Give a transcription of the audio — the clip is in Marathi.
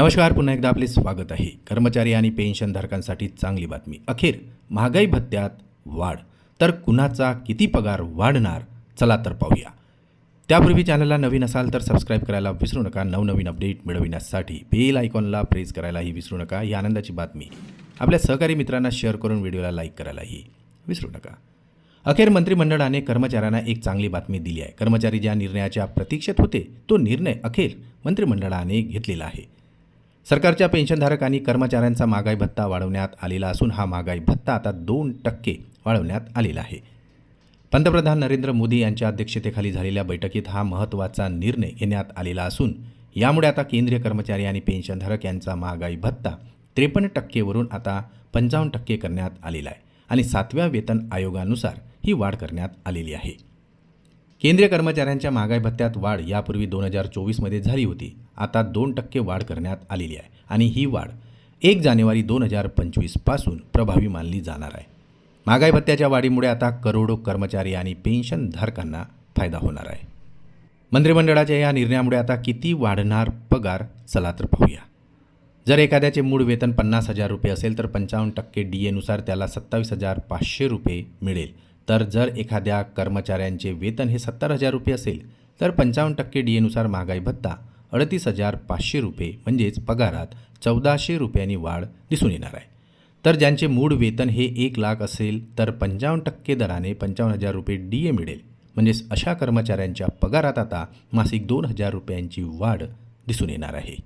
नमस्कार पुन्हा एकदा आपले स्वागत आहे. कर्मचारी आणि पेन्शनधारकांसाठी चांगली बातमी. अखेर महागाई भत्त्यात वाढ. तर कुणाचा किती पगार वाढणार? चला तर पाहूया. त्यापूर्वी चॅनलला नवीन असाल तर सबस्क्राईब करायला विसरू नका. नवनवीन अपडेट मिळविण्यासाठी बेल आयकॉनला प्रेस करायलाही विसरू नका. ही आनंदाची बातमी. आपल्या सहकारी मित्रांना शेअर करून व्हिडिओला लाईक करायलाही विसरू नका. अखेर मंत्रिमंडळाने कर्मचाऱ्यांना एक चांगली बातमी दिली आहे. कर्मचारी ज्या निर्णयाच्या प्रतीक्षेत होते तो निर्णय अखेर मंत्रिमंडळाने घेतलेला आहे. सरकारच्या पेन्शनधारक आणि कर्मचाऱ्यांचा महागाई भत्ता वाढवण्यात आलेला असून हा महागाई भत्ता आता दोन टक्के वाढवण्यात आलेला आहे. पंतप्रधान नरेंद्र मोदी यांच्या अध्यक्षतेखाली झालेल्या बैठकीत हा महत्त्वाचा निर्णय घेण्यात आलेला असून यामुळे आता केंद्रीय कर्मचारी आणि पेन्शनधारक यांचा महागाई भत्ता त्रेपन्न टक्केवरून आता पंचावन्न टक्के करण्यात आलेला आहे आणि सातव्या वेतन आयोगानुसार ही वाढ करण्यात आलेली आहे. केंद्रीय कर्मचाऱ्यांच्या महागाई भत्त्यात वाढ यापूर्वी दोन हजार चोवीसमध्ये झाली होती. आता दोन टक्के वाढ करण्यात आलेली आहे आणि ही वाढ एक जानेवारी दोन हजार पंचवीसपासून प्रभावी मानली जाणार आहे. महागाई भत्त्याच्या वाढीमुळे आता करोडो कर्मचारी आणि पेन्शनधारकांना फायदा होणार आहे. मंत्रिमंडळाच्या या निर्णयामुळे आता किती वाढणार पगार? चला तर पाहूया. जर एखाद्याचे मूळ वेतन पन्नास हजार रुपये असेल तर पंचावन्न टक्के डी एनुसार त्याला सत्तावीस हजार पाचशे रुपये मिळेल. तर जर एखाद्या कर्मचाऱ्यांचे वेतन हे सत्तर हजार रुपये असेल तर पंचावन्न टक्के डी एनुसार महागाई भत्ता अडतीस हजार पाचशे रुपये म्हणजेच पगारात चौदाशे रुपयांनी वाढ दिसून येणार आहे. तर ज्यांचे मूळ वेतन हे एक लाख असेल तर पंचावन्न टक्के दराने पंचावन्न हजार रुपये डी ए मिळेल. म्हणजेच अशा कर्मचाऱ्यांच्या पगारात आता मासिक दोन हजार रुपयांची वाढ दिसून येणार आहे.